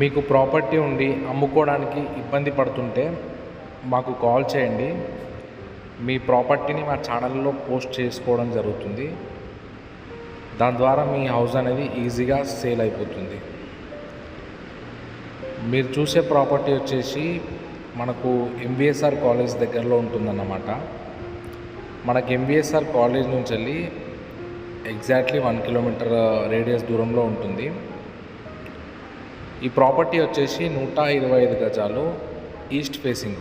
మీకు ప్రాపర్టీ ఉండి అమ్ముకోవడానికి ఇబ్బంది పడుతుంటే మాకు కాల్ చేయండి. మీ ప్రాపర్టీని మా ఛానల్లో పోస్ట్ చేసుకోవడం జరుగుతుంది. దాని ద్వారా మీ హౌస్ అనేది ఈజీగా సేల్ అయిపోతుంది. మీరు చూసే ప్రాపర్టీ వచ్చేసి మనకు ఎంవిఎస్ఆర్ కాలేజ్ దగ్గరలో ఉంటుందన్నమాట. మనకు ఎంవిఎస్ఆర్ కాలేజ్ నుంచి వెళ్ళి ఎగ్జాక్ట్లీ వన్ కిలోమీటర్ రేడియస్ దూరంలో ఉంటుంది. ఈ ప్రాపర్టీ వచ్చేసి నూట ఇరవై ఐదు గజాలు ఈస్ట్ ఫేసింగ్.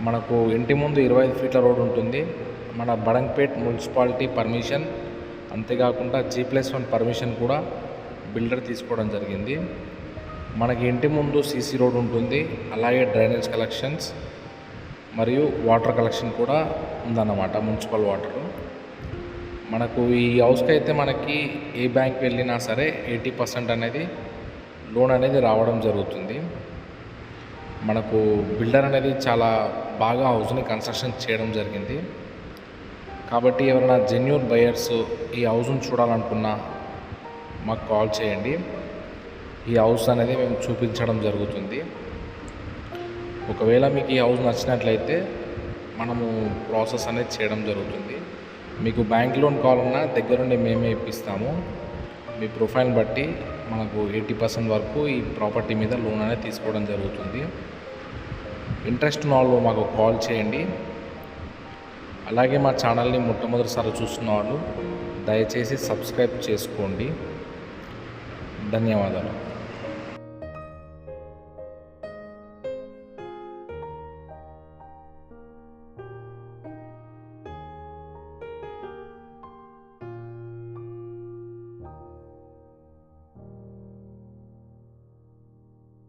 మనకు ఇంటి ముందు ఇరవై ఐదు ఫీట్ల రోడ్ ఉంటుంది. మన బడంగ్పేట్ మున్సిపాలిటీ పర్మిషన్ అంతేకాకుండా జీ ప్లస్ వన్ పర్మిషన్ కూడా బిల్డర్ తీసుకోవడం జరిగింది. మనకి ఇంటి ముందు సీసీ రోడ్ ఉంటుంది. అలాగే డ్రైనేజ్ కలెక్షన్స్ మరియు వాటర్ కలెక్షన్ కూడా ఉందన్నమాట మున్సిపల్ వాటర్. మనకు ఈ హౌస్కి అయితే మనకి ఏ బ్యాంక్ వెళ్ళినా సరే ఎయిటీ పర్సెంట్ అనేది లోన్ అనేది రావడం జరుగుతుంది. మనకు బిల్డర్ అనేది చాలా బాగా హౌస్ని కన్స్ట్రక్షన్ చేయడం జరిగింది. కాబట్టి ఎవరైనా జెన్యున్ బయర్స్ ఈ హౌస్ని చూడాలనుకున్నా మాకు కాల్ చేయండి. ఈ హౌస్ అనేది మేము చూపించడం జరుగుతుంది. ఒకవేళ మీకు ఈ హౌస్ నచ్చినట్లయితే మనము ప్రాసెస్ అనేది చేయడం జరుగుతుంది. మీకు బ్యాంక్ లోన్ కావాలన్నా దగ్గరుండి మేమే ఇప్పిస్తాము. మీ ప్రొఫైల్ బట్టి మనకు ఎయిటీ పర్సెంట్ వరకు ఈ ప్రాపర్టీ మీద లోన్ అనేది తీసుకోవడం జరుగుతుంది. ఇంట్రెస్ట్ ఉన్న వాళ్ళు మాకు కాల్ చేయండి. అలాగే మా ఛానల్ని మొట్టమొదటిసారి చూస్తున్న వాళ్ళు దయచేసి సబ్స్క్రైబ్ చేసుకోండి. ధన్యవాదాలు.